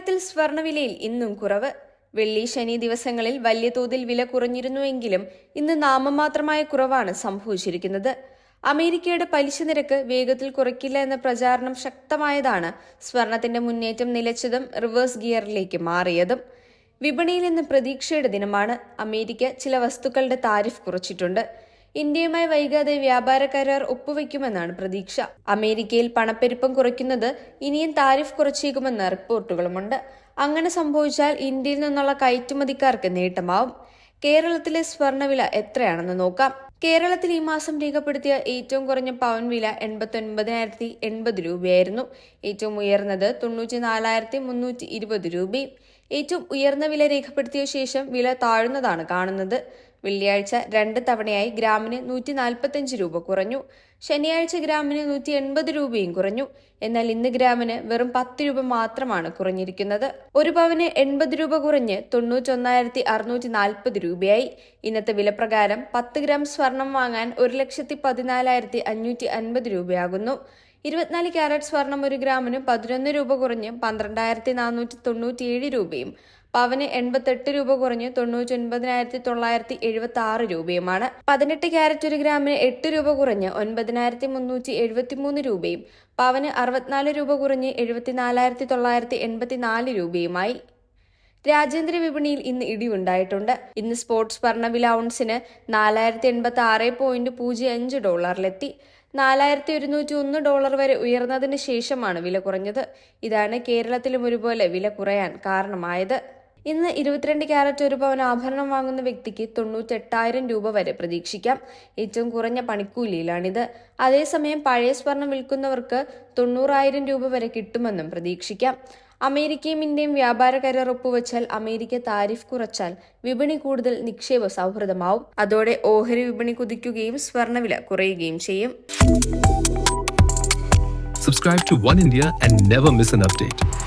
കേരളത്തിൽ സ്വർണവിലയിൽ ഇന്നും കുറവ്. വെള്ളി ശനി ദിവസങ്ങളിൽ വലിയ തോതിൽ വില കുറഞ്ഞിരുന്നുവെങ്കിലും ഇന്ന് നാമമാത്രമായ കുറവാണ് സംഭവിച്ചിരിക്കുന്നത്. അമേരിക്കയുടെ പലിശ നിരക്ക് വേഗത്തിൽ കുറയ്ക്കില്ല എന്ന പ്രചാരണം ശക്തമായതാണ് സ്വർണത്തിന്റെ മുന്നേറ്റം നിലച്ചതും റിവേഴ്സ് ഗിയറിലേക്ക് മാറിയതും. വിപണിയിൽ ഇന്ന് പ്രതീക്ഷയുടെ ദിനമാണ്. അമേരിക്ക ചില വസ്തുക്കളുടെ താരിഫ് കുറച്ചിട്ടുണ്ട്. ഇന്ത്യയുമായി വൈകാതെ വ്യാപാര കരാർ ഒപ്പുവെക്കുമെന്നാണ് പ്രതീക്ഷ. അമേരിക്കയിൽ പണപ്പെരുപ്പം കുറയ്ക്കുന്നത് ഇനിയും താരിഫ് കുറച്ചേക്കുമെന്ന റിപ്പോർട്ടുകളുമുണ്ട്. അങ്ങനെ സംഭവിച്ചാൽ ഇന്ത്യയിൽ നിന്നുള്ള കയറ്റുമതിക്കാർക്ക് നേട്ടമാവും. കേരളത്തിലെ സ്വർണവില എത്രയാണെന്ന് നോക്കാം. കേരളത്തിൽ ഈ മാസം രേഖപ്പെടുത്തിയ ഏറ്റവും കുറഞ്ഞ പവൻ വില എൺപത്തി ഒൻപതിനായിരത്തി എൺപത് രൂപയായിരുന്നു. ഏറ്റവും ഉയർന്നത് തൊണ്ണൂറ്റി നാലായിരത്തി മുന്നൂറ്റി ഇരുപത് രൂപയും. ഏറ്റവും ഉയർന്ന വില രേഖപ്പെടുത്തിയ ശേഷം വില താഴുന്നതാണ് കാണുന്നത്. വെള്ളിയാഴ്ച രണ്ട് തവണയായി ഗ്രാമിന് നൂറ്റി നാൽപ്പത്തഞ്ച് രൂപ കുറഞ്ഞു. ശനിയാഴ്ച ഗ്രാമിന് നൂറ്റി എൺപത് രൂപയും കുറഞ്ഞു. എന്നാൽ ഇന്ന് ഗ്രാമിന് വെറും പത്ത് രൂപ മാത്രമാണ് കുറഞ്ഞിരിക്കുന്നത്. ഒരു പവന് എൺപത് രൂപ കുറഞ്ഞ് തൊണ്ണൂറ്റൊന്നായിരത്തി അറുന്നൂറ്റി നാൽപ്പത് രൂപയായി. ഇന്നത്തെ വിലപ്രകാരം പത്ത് ഗ്രാം സ്വർണം വാങ്ങാൻ ഒരു ലക്ഷത്തി പതിനാലായിരത്തി അഞ്ഞൂറ്റി അൻപത് രൂപയാകുന്നു. ഇരുപത്തിനാല് ക്യാരറ്റ് സ്വർണം ഒരു ഗ്രാമിന് പതിനൊന്ന് രൂപ കുറഞ്ഞ് പന്ത്രണ്ടായിരത്തി നാനൂറ്റി തൊണ്ണൂറ്റിയേഴ് രൂപയും പവന് എൺപത്തെട്ട് രൂപ കുറഞ്ഞ് തൊണ്ണൂറ്റി ഒൻപതിനായിരത്തി തൊള്ളായിരത്തി എഴുപത്തി ആറ് രൂപയുമാണ്. പതിനെട്ട് ക്യാരറ്റ് ഒരു ഗ്രാമിന് എട്ട് രൂപ കുറഞ്ഞ് ഒൻപതിനായിരത്തി മുന്നൂറ്റി എഴുപത്തി മൂന്ന് രൂപയും പവന് അറുപത്തിനാല് രൂപ കുറഞ്ഞ് എഴുപത്തിനാലായിരത്തി തൊള്ളായിരത്തി എൺപത്തിനാല് രൂപയുമായി. രാജ്യാന്തര വിപണിയിൽ ഇന്ന് ഇടിവുണ്ടായിട്ടുണ്ട്. ഇന്ന് സ്പോർട്സ് സ്വർണവില ഔൺസിന് നാലായിരത്തി എൺപത്തി ആറ് പോയിന്റ് പൂജ്യം അഞ്ച് ഡോളറിലെത്തി. നാലായിരത്തി ഒരുന്നൂറ്റി ഒന്ന് ഡോളർ വരെ ഉയർന്നതിന് ശേഷമാണ് വില കുറഞ്ഞത്. ഇതാണ് കേരളത്തിലും ഒരുപോലെ വില കുറയാൻ കാരണമായത്. ഇന്ന് ഇരുപത്തിരണ്ട് ക്യാരറ്റ് ഒരു പവൻ ആഭരണം വാങ്ങുന്ന വ്യക്തിക്ക് തൊണ്ണൂറ്റെട്ടായിരം രൂപ വരെ പ്രതീക്ഷിക്കാം. ഏറ്റവും കുറഞ്ഞ പണിക്കൂലിയിലാണിത്. അതേസമയം പഴയ സ്വർണം വിൽക്കുന്നവർക്ക് തൊണ്ണൂറായിരം രൂപ വരെ കിട്ടുമെന്നും പ്രതീക്ഷിക്കാം. അമേരിക്കയും ഇന്ത്യയും വ്യാപാര കരാർ ഒപ്പുവെച്ചാൽ അമേരിക്ക താരിഫ് കുറച്ചാൽ വിപണി കൂടുതൽ നിക്ഷേപ സൗഹൃദമാവും. അതോടെ ഓഹരി വിപണി കുതിക്കുകയും സ്വർണവില കുറയുകയും ചെയ്യും. Subscribe to One India and never miss an update.